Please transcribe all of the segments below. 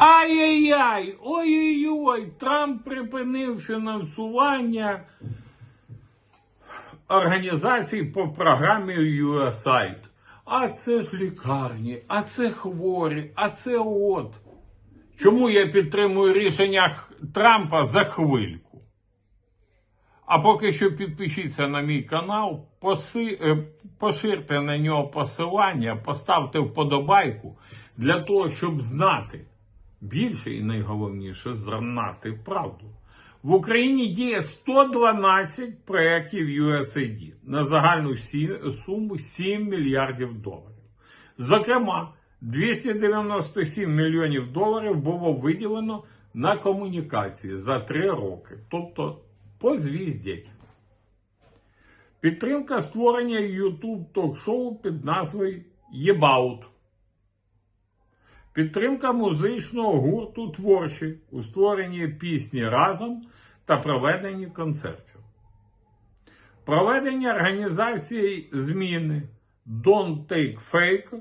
Ай-яй-яй! Ой-ой-ой! Трамп припинив фінансування організацій по програмі USAID. А це ж лікарні, а це хворі, а це от. Чому я підтримую рішення Трампа за хвильку? А поки що підпишіться на мій канал, поси, е, поширте на нього посилання, поставте вподобайку для того, щоб знати більше і найголовніше знати правду. В Україні діє 112 проєктів USAID на загальну суму 7 мільярдів доларів. Зокрема, 297 мільйонів доларів було виділено на комунікації за 3 роки, тобто позвіздять. Підтримка створення YouTube ток-шоу під назвою Єбаут. Підтримка музичного гурту творчі у створенні пісні разом та проведенні концертів. Проведення організації зміни Don't Take Fake,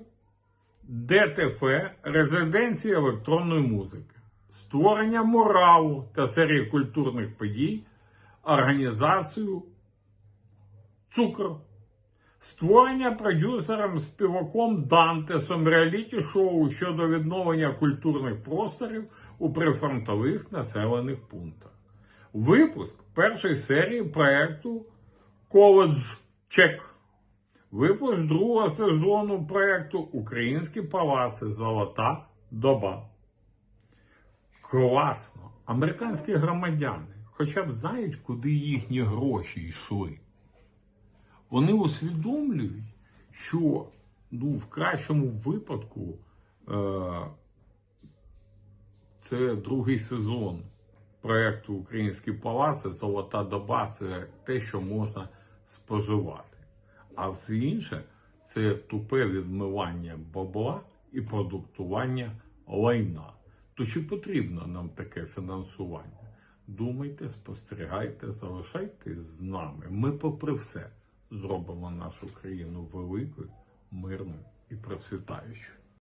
ДТФ, резиденції електронної музики, створення муралу та серії культурних подій, організацію Цукор. Створення продюсером співаком Дантесом реаліті-шоу щодо відновлення культурних просторів у прифронтових населених пунктах. Випуск першої серії проєкту Коледж Чек. Випуск другого сезону проєкту Українські палаци Золота доба. Класно. Американські громадяни хоча б знають, куди їхні гроші йшли вони усвідомлюють, що ну, в кращому випадку е, це другий сезон проєкту Українські палаци, Золота доба це те, що можна споживати. А все інше це тупе відмивання бабла і продуктування лайна. То чи потрібно нам таке фінансування? Думайте, спостерігайте, залишайтесь з нами. Ми, попри все, зробимо нашу країну великою, мирною і процвітаючою.